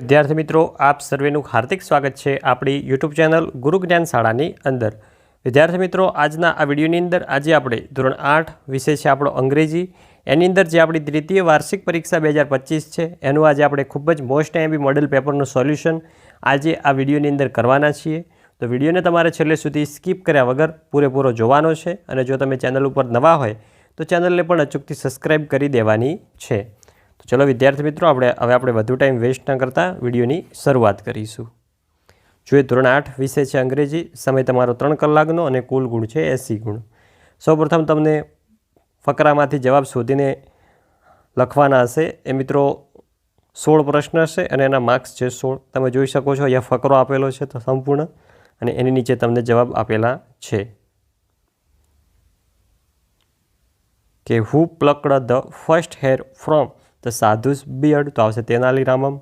વિદ્યાર્થી મિત્રો, આપ સર્વેનું હાર્દિક સ્વાગત છે આપણી યુટ્યુબ ચેનલ ગુરુ જ્ઞાન શાળાની અંદર. વિદ્યાર્થી મિત્રો, આજના આ વિડીયોની અંદર આજે આપણે ધોરણ આઠ વિષય છે આપણો અંગ્રેજી. એની અંદર જે આપણી દ્વિતીય વાર્ષિક પરીક્ષા બે હજાર પચીસ છે, એનું આજે આપણે ખૂબ જ મોસ્ટ એમ્બી મોડેલ પેપરનું સોલ્યુશન આજે આ વિડીયોની અંદર કરવાના છીએ. તો વિડીયોને તમારે છેલ્લે સુધી સ્કીપ કર્યા વગર પૂરેપૂરો જોવાનો છે અને જો તમે ચેનલ ઉપર નવા હોય, તો ચેનલને પણ અચૂકથી સબસ્ક્રાઈબ કરી દેવાની છે. તો ચલો વિદ્યાર્થી મિત્રો, આપણે હવે આપણે વધુ ટાઈમ વેસ્ટ ન કરતાં વિડીયોની શરૂઆત કરીશું. જોઈએ ધોરણ આઠ વિષય છે અંગ્રેજી. સમય તમારો ત્રણ કલાકનો અને કુલ ગુણ છે એંસી ગુણ. સૌપ્રથમ તમને ફકરામાંથી જવાબ શોધીને લખવાના હશે. એ મિત્રો સોળ પ્રશ્ન હશે અને એના માર્ક્સ છે સોળ. તમે જોઈ શકો છો, અહીંયા ફકરો આપેલો છે તો સંપૂર્ણ. અને એની નીચે તમને જવાબ આપેલા છે. કે who plucked the first hair from the sadhu's beard તો આવશે તેનાલી રામમ.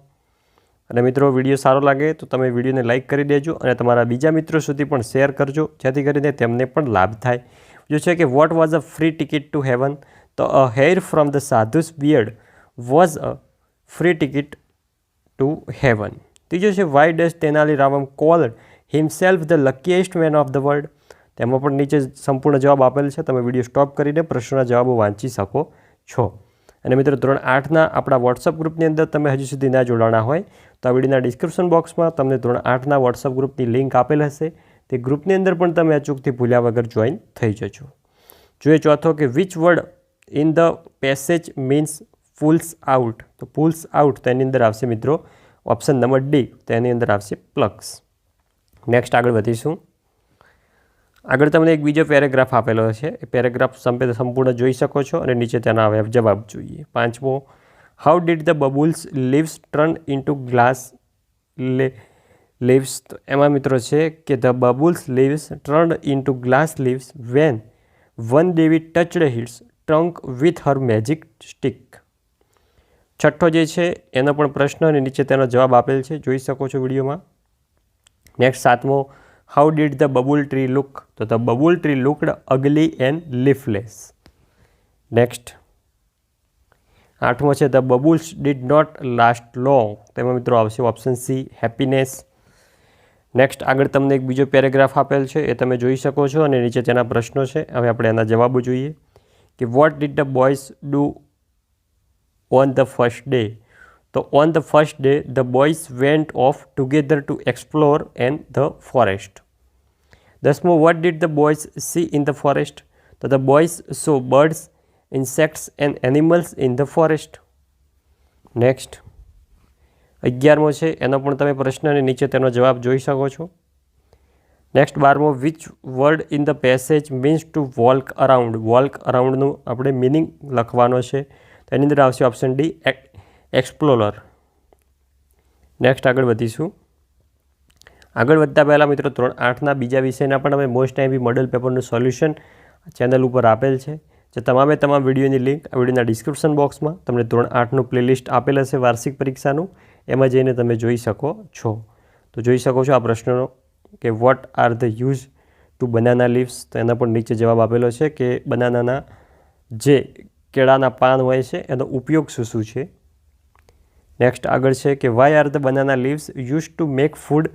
અને મિત્રો, વીડિયો સારો લાગે તો તમે વિડીયોને લાઇક કરી દેજો અને તમારા બીજા મિત્રો સુધી પણ શેર કરજો, જેથી કરીને તેમને પણ લાભ થાય. જો છે કે what was a free ticket to heaven, તો a hair from the sadhu's beard was a free ticket to heaven. ત્રીજો છે, why does Tenali Rama called himself the luckiest man of the world? તેમાં પણ નીચે સંપૂર્ણ જવાબ આપેલ છે. તમે વીડિયો સ્ટોપ કરીને પ્રશ્નના જવાબો વાંચી શકો છો. અને મિત્રો ધોરણ આઠના આપણા વોટ્સઅપ ગ્રુપની અંદર તમે હજુ સુધી ના જોડાણા હોય, તો આ વિડીયોના ડિસ્ક્રિપ્શન બોક્સમાં તમને ધોરણ આઠના વોટ્સઅપ ગ્રુપની લિંક આપેલ હશે. તે ગ્રુપની અંદર પણ તમે અચૂકથી ભૂલ્યા વગર જોઈન થઈ જજો. જોઈએ ચોથો કે which word in the passage means fools out તો ફૂલ્સ આઉટ તો એની અંદર આવશે મિત્રો ઓપ્શન નંબર ડી તો એની અંદર આવશે પ્લક્સ નેક્સ્ટ આગળ વધીશું. આગળ તમને એક બીજો પેરેગ્રાફ આપેલો છે. એ પેરેગ્રાફ સંપે, સંપૂર્ણ જોઈ શકો છો અને નીચે તેના હવે જવાબ જોઈએ. પાંચમો how did the babul's leaves turn into glass લે લીવ્સ એમાં મિત્રો છે કે the babul's leaves turn into glass leaves when Van Devi touched its trunk with her magic stick છઠ્ઠો જે છે, એનો પણ પ્રશ્ન અને નીચે તેનો જવાબ આપેલ છે. જોઈ શકો છો વિડીયોમાં. નેક્સ્ટ સાતમો how did the babul tree look તો the babul tree looked ugly and leafless next આઠમો છે the babul's did not last long તેમાં મિત્રો આવશે ઓપ્શન સી હેપીનેસ નેક્સ્ટ આગળ તમને એક બીજો પેરેગ્રાફ આપેલ છે, એ તમે જોઈ શકો છો અને નીચે તેના પ્રશ્નો છે. હવે આપણે એના જવાબો જોઈએ કે what did the boys do on the first day તો on the first day the boys went off together to explore an the forest દસમો what did the boys see in the forest તો the boys saw birds insects and animals in the forest next અગિયારમો છે, એનો પણ તમે પ્રશ્ન અને નીચે તેનો જવાબ જોઈ શકો છો. Next બારમો which word in the passage means to walk around walk અરાઉન્ડનું આપણે મિનિંગ લખવાનો છે. તો એની અંદર આવશે ઓપ્શન ડી એક્સપ્લોરર નેક્સ્ટ આગળ વધીશું. આગળ વધતા પહેલાં મિત્રો ત્રણ આઠના બીજા વિષયના પણ અમે મોસ્ટ ટાઈમ મોડલ પેપરનું સોલ્યુશન ચેનલ ઉપર આપેલ છે. જે તમામે તમામ વિડીયોની લિંક આ વિડીયોના ડિસ્ક્રિપ્શન બોક્સમાં તમને ધોરણ આઠનું પ્લેલિસ્ટ આપેલ હશે વાર્ષિક પરીક્ષાનું. એમાં જઈને તમે જોઈ શકો છો. તો જોઈ શકો છો આ પ્રશ્નનો કે what are the use to banana leaves તો એના પણ નીચે જવાબ આપેલો છે કે બનાનાના જે કેળાના પાન હોય છે એનો ઉપયોગ શું શું છે? નેક્સ્ટ આગળ છે કે why are the banana leaves use to make food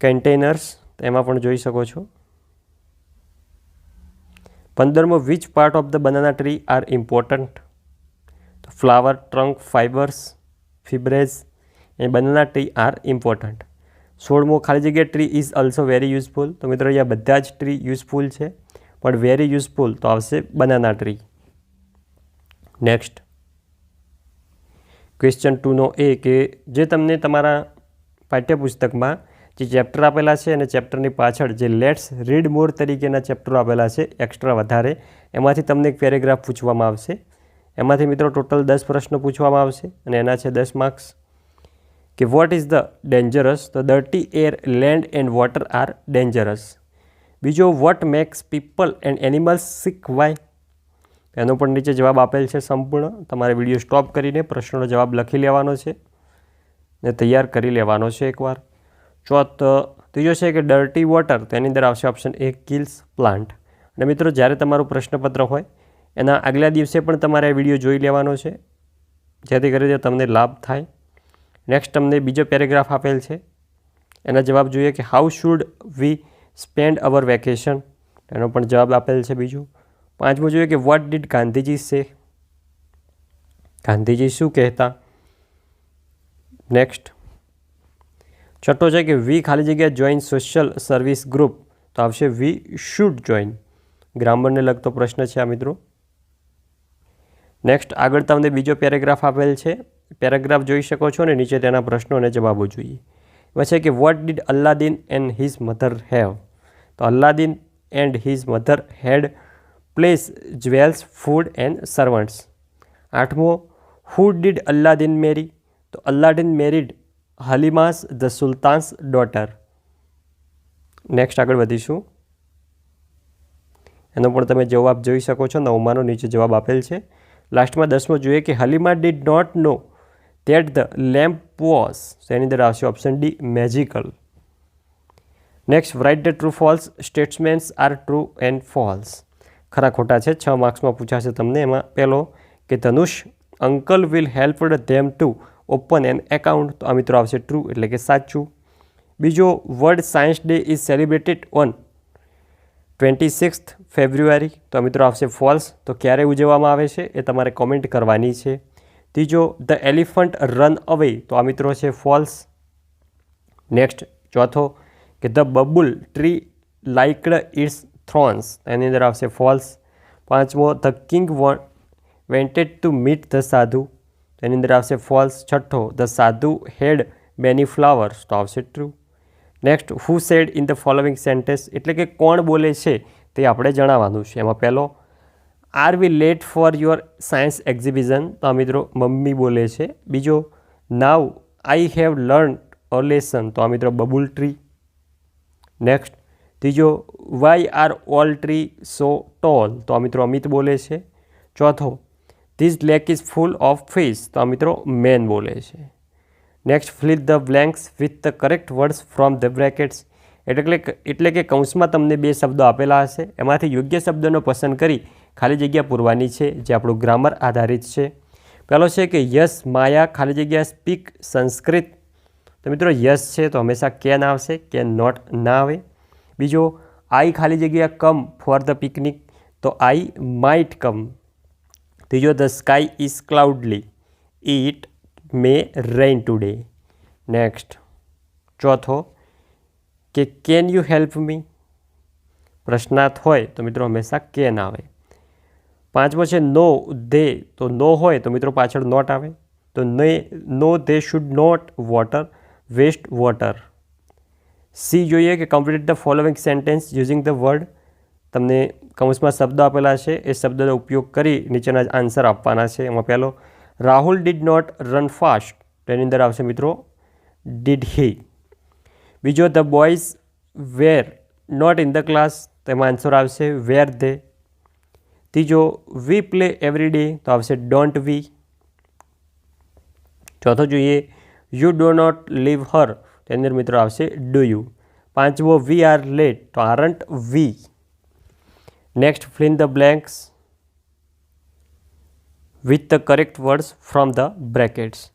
containers એમાં પણ જોઈ શકો છો. પંદરમો which part of the banana tree are important તો flower trunk fibres fibres a banana tree are important સોળમો, ખાલી જગ્યા tree is also very useful તો મિત્રો, અહીંયા બધા જ ટ્રી યુઝફુલ છે. પણ વેરી યુઝફુલ તો આવશે બનાના ટ્રી નેક્સ્ટ ક્વેશ્ચન ટુનો એ કે જે તમને તમારા પાઠ્યપુસ્તકમાં જે ચેપ્ટર આપેલા છે અને ચેપ્ટરની પાછળ જે લેટ્સ રીડ મોર તરીકેના ચેપ્ટરો આપેલા છે એક્સ્ટ્રા વધારે, એમાંથી તમને એક પેરેગ્રાફ પૂછવામાં આવશે. એમાંથી મિત્રો ટોટલ દસ પ્રશ્નો પૂછવામાં આવશે અને એના છે દસ માર્ક્સ કે વોટ ઇઝ ધ ડેન્જરસ તો dirty air land and water are dangerous બીજો what makes people and animals sick why એનો પણ નીચે જવાબ આપેલ છે સંપૂર્ણ. તમારે વીડિયો સ્ટોપ કરીને પ્રશ્નનો જવાબ લખી લેવાનો છે ને તૈયાર કરી લેવાનો છે એકવાર. ચોથ, ત્રીજો છે કે ડર્ટી વોટર તેની અંદર આવશે ઓપ્શન એ કિલ્સ પ્લાન્ટ અને મિત્રો, જ્યારે તમારું પ્રશ્નપત્ર હોય, એના આગલા દિવસે પણ તમારે વીડિયો જોઈ લેવાનો છે. જેથી કરીને તમને લાભ થાય. નેક્સ્ટ તમને બીજો પેરેગ્રાફ આપેલ છે. એના જવાબ જોઈએ કે how should we spend our vacation એનો પણ જવાબ આપેલ છે બીજું. પાંચમું જોઈએ કે વોટ ડીડ ગાંધીજી સે ગાંધીજી શું કહેતા? નેક્સ્ટ છઠ્ઠો છે કે વી ખાલી જગ્યા જોઈન સોશિયલ સર્વિસ ગ્રુપ તો આવશે વી શુડ જોઈન ગ્રામરને લગતો પ્રશ્ન છે આ મિત્રો. નેક્સ્ટ આગળ તમને બીજો પેરેગ્રાફ આપેલ છે. પેરેગ્રાફ જોઈ શકો છો ને, નીચે તેના પ્રશ્નો અને જવાબો જોઈએ. એમાં છે કે what did Aladdin and his mother have તો Aladdin and his mother had palace jewels food and servants આઠમો હુ ડીડ અલ્લાદીન મેરી તો Aladdin married Halima's the sultan's daughter next આગળ વધીશું. એનો પણ તમે જવાબ જોઈ શકો છો. નવમાનો નીચે જવાબ આપેલ છે. લાસ્ટમાં દસમો જોઈએ કે Halima did not know that the lamp was તો એની અંદર આવશે option D magical next right the true false statements are true and false ખરા ખોટા છે. છ માર્ક્સમાં પૂછાશે તમને એમાં. પહેલો કે Dhanush, uncle will help them to open an account. તો આ મિત્રો આવશે ટ્રુ એટલે કે સાચું. બીજો, world science day is celebrated on twenty sixth February. તો મિત્રો આવશે ફોલ્સ. તો ક્યારે ઉજવવામાં આવે છે એ તમારે કોમેન્ટ કરવાની છે. ત્રીજો, ધ એલિફન્ટ રન અવે. તો આ મિત્રો છે ફોલ્સ. નેક્સ્ટ, ચોથો કે the babul tree liked its thorns એની અંદર આવશે ફોલ્સ પાંચમો the king wanted to meet the sadhu. એની અંદર આવશે ફોલ્સ છઠ્ઠો ધ સાધુ હેડ મેની ફ્લાવર્સ તો આવશે true next who said in the following sentence એટલે કે કોણ બોલે છે તે આપણે જણાવવાનું છે. એમાં પહેલો are we late for your science exhibition તો આ મિત્રો મમ્મી બોલે છે. બીજો now I have learn a lesson તો આ મિત્રો બબુલ ટ્રી નેક્સ્ટ ત્રીજો why are all tree so tall તો આ મિત્રો અમિત બોલે છે. ચોથો this lake is full of fish તો આ મિત્રો મેન બોલે છે. Next fill the blanks with the correct words from the brackets એટલે એટલે કે કૌંસમાં તમને બે શબ્દો આપેલા હશે. એમાંથી યોગ્ય શબ્દોનો પસંદ કરી ખાલી જગ્યા પૂરવાની છે, જે આપણું ગ્રામર આધારિત છે. પહેલો છે કે યસ માયા, ખાલી જગ્યા સ્પીક સંસ્કૃત. તો મિત્રો યસ છે તો હંમેશા કેન આવશે કેન નોટ ના આવે. બીજો, આઈ ખાલી જગ્યા કમ ફોર ધ પિકનિક. તો આઈ માઇટ કમ. ત્રીજો, the sky is cloudly. It may rain today. Next. ચોથો, કે કેન યુ હેલ્પ મી? પ્રશ્નાર્થ હોય તો મિત્રો હંમેશા કેન આવે. પાંચમો છે, નો દે. તો નો હોય તો મિત્રો પાછળ નોટ આવે. તો ને no they should not water, waste water. C જોઈએ કે complete the following sentence using the word તમને કૌંસમાં શબ્દો આપેલા છે, એ શબ્દનો ઉપયોગ કરી નીચેના આન્સર આપવાના છે. એમાં પહેલો, Rahul did not run fast તેની અંદર આવશે મિત્રો ડીડ હી બીજો the boys were not in the class તેમાં આન્સર આવશે વેર ધે ત્રીજો વી પ્લે એવરી ડે તો આવશે ડોન્ટ વી ચોથો જોઈએ you do not leave her તેની અંદર મિત્રો આવશે ડુ યુ. પાંચમો વી આર લેટ, તો aren't we. Next fill in the blanks with the correct words from the brackets.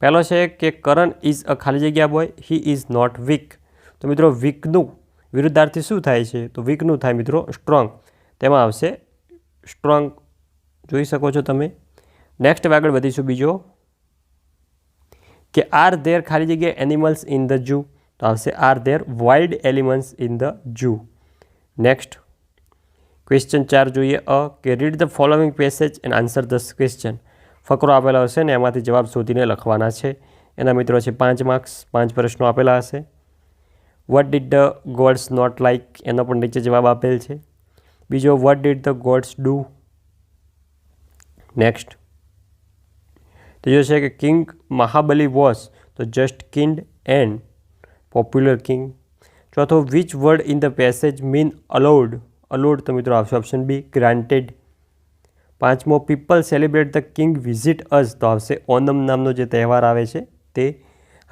પહેલો છે કે કરણ ઇઝ અ ખાલી જગ્યા boy, he is not weak. તો મિત્રો વીકનું વિરુદ્ધાર્થી શું થાય છે? તો વીકનું થાય મિત્રો સ્ટ્રોંગ. તેમાં આવશે સ્ટ્રોંગ. જોઈ શકો છો તમે. નેક્સ્ટ આગળ વધીશું બીજો. કે આર ધેર ખાલી જગ્યાએ એનિમલ્સ ઇન ધ જૂ તો આવશે are there wild elements in the zoo next question ચાર જોઈએ. અ, કે read the following passage and answer the question ફકરો આપેલો હશે ને એમાંથી જવાબ શોધીને લખવાના છે. એના મિત્રો છે પાંચ માર્ક્સ પાંચ પ્રશ્નો આપેલા હશે. What did the gods not like એનો પણ નીચે જવાબ આપેલ છે. બીજો what did the gods do next ત્રીજો છે કે કિંગ મહાબલી વોઝ તો just kind and popular king. ચોથો, which word in the passage mean allowed allowed તો મિત્રો આવશે ઓપ્શન બી ગ્રાન્ટેડ. પાંચમો, people celebrate the king visit as તો આવશે ઓનમ નામનો જે તહેવાર આવે છે તે.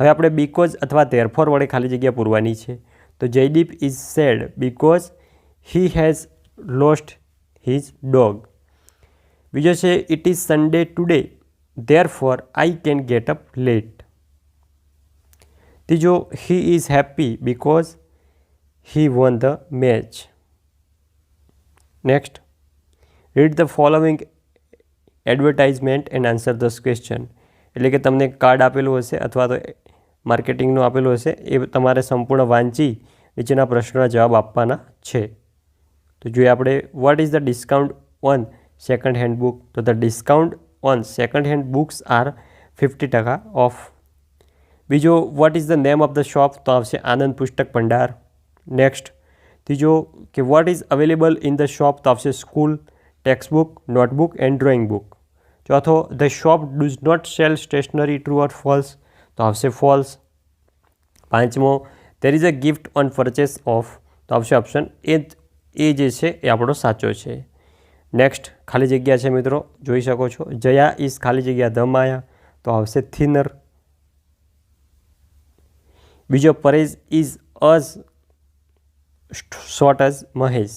હવે આપણે બીકોઝ અથવા તેરફોર વડે ખાલી જગ્યા પૂરવાની છે. તો Jaydeep is sad because he has lost his dog બીજો છે it is Sunday today therefore I can get up late he he is happy because he the the match next the following advertisement and answer these question એટલે કે તમને card આપેલું હશે અથવા તો માર્કેટિંગનું આપેલું હશે, એ તમારે સંપૂર્ણ વાંચી નીચેના પ્રશ્નોના જવાબ આપવાના છે. તો જોઈએ આપણે what is the discount on second hand book તો the discount on second hand books are fifty ટકા ઓફ બીજો what is the name of the shop તો આવશે આનંદ પુસ્તક ભંડાર. નેક્સ્ટ ત્રીજો કે what is available in the shop તો આવશે school textbook notebook and drawing book ચોથો the shop does not sell stationery true or false તો આવશે ફોલ્સ પાંચમો there is a gift on purchase of તો આવશે ઓપ્શન એ એ જે છે, એ આપણો સાચો છે. નેક્સ્ટ ખાલી જગ્યા છે મિત્રો. જોઈ શકો છો. જયા ઇસ ખાલી જગ્યા ધમાયા માયા. તો આવશે થિનર બીજો Paresh is as short as Mahesh.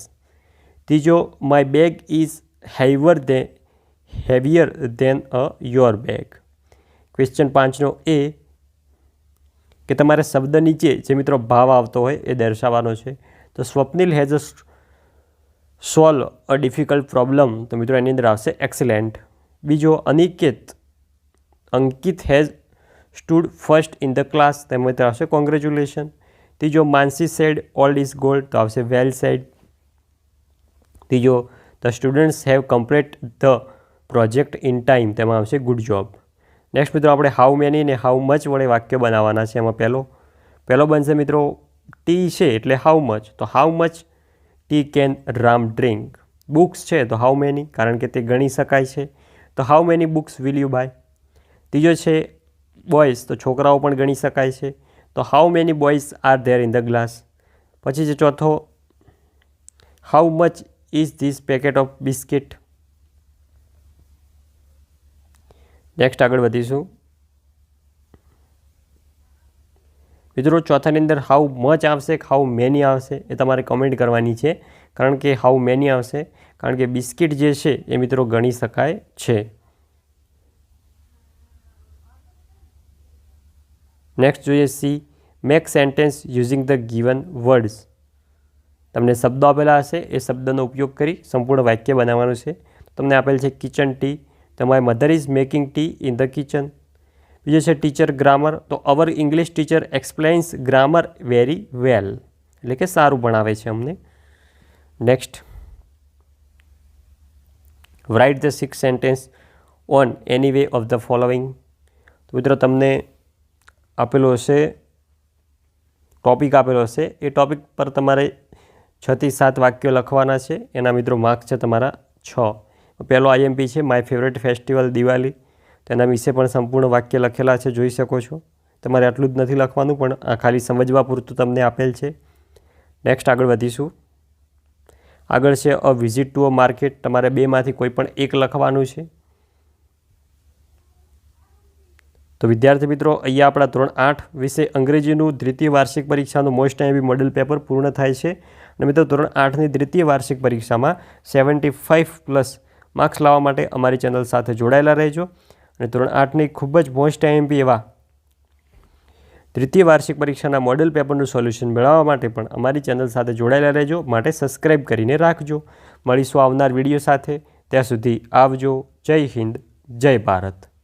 ત્રીજો my bag is heavier the heavier than a your bag question પાંચનો એ કે તમારે શબ્દ નીચે જે મિત્રો ભાવ આવતો હોય એ દર્શાવવાનો છે. તો Swapnil has a solve a difficult problem, તો મિત્રો એની અંદર આવશે એક્સેલેન્ટ. બીજો, Aniket. Ankit has stood first in the class, તેમાં આવશે કોંગ્રેચ્યુલેશન. ત્રીજો, Mansi said old is gold, તો આવશે વેલ સેડ. ત્રીજો, the students have complete the project in time, તેમાં આવશે ગુડ જોબ. નેક્સ્ટ મિત્રો આપણે હાઉ મેની ને હાઉ મચ વડે વાક્ય બનાવવાના છે એમાં પહેલો. પહેલો બનશે મિત્રો ટી છે એટલે હાઉ મચ. તો how much tea can Ram drink. Books છે તો હાઉ મેની? કારણ કે તે ગણી શકાય છે. તો how many books will you buy? ત્રીજો છે, બોયઝ. તો છોકરાઓ પણ ગણી શકાય છે. તો how many boys are there in the class? પછી છે ચોથો, how much is this packet of biscuit? Next આગળ વધીશું. મિત્રો, ચોથાની અંદર હાઉ મચ આવશે હાઉ મેની આવશે એ તમારે કમેન્ટ કરવાની છે. કારણ કે હાઉ મેની આવશે? કારણ કે બિસ્કિટ જે છે એ મિત્રો ગણી શકાય છે. નેક્સ્ટ જોઈએ C make sentence using the given words તમને શબ્દો આપેલા હશે, એ શબ્દનો ઉપયોગ કરી સંપૂર્ણ વાક્ય બનાવવાનું છે. તમને આપેલ છે કિચન ટી તો my mother is making tea in the kitchen બીજો છે ટીચર ગ્રામર તો our English teacher explains grammar very well એટલે કે સારું ભણાવે છે અમને. Next right the six sentences on any way of the following તો મિત્રો તમને આપેલો હશે ટોપિક આપેલો હશે. એ ટોપિક પર તમારે છથી સાત વાક્યો લખવાના છે. એના મિત્રો માર્ક્સ છે તમારા છ. પહેલો આઈએમપી છે માય ફેવરેટ ફેસ્ટિવલ દિવાળી તેના વિશે પણ સંપૂર્ણ વાક્ય લખેલા છે, જોઈ શકો છો. તમારે આટલું જ નથી લખવાનું, પણ આ ખાલી સમજવા પૂરતું તમને આપેલ છે. નેક્સ્ટ આગળ વધીશું. આગળ છે a visit to a market તમારે બેમાંથી કોઈ પણ એક લખવાનું છે. તો વિદ્યાર્થી મિત્રો, અહીંયા આપણા ધોરણ આઠ વિશે અંગ્રેજીનું દ્વિતીય વાર્ષિક પરીક્ષાનું મોસ્ટ એવી મોડલ પેપર પૂર્ણ થાય છે. અને મિત્રો, ધોરણ આઠની દ્વિતીય વાર્ષિક પરીક્ષામાં સેવન્ટી ફાઇવ પ્લસ માર્ક્સ લાવવા માટે અમારી ચેનલ સાથે જોડાયેલા રહેજો. અને ધોરણ આઠની ખૂબ જ મોસ્ટ એમપી એવા તૃતીય વાર્ષિક પરીક્ષાના મોડેલ પેપરનું સોલ્યુશન મેળવવા માટે પણ અમારી ચેનલ સાથે જોડાયેલા રહેજો. માટે સબસ્ક્રાઈબ કરીને રાખજો. મળીશું આવનાર વીડિયો સાથે. ત્યાં સુધી આવજો. જય હિન્દ. જય ભારત.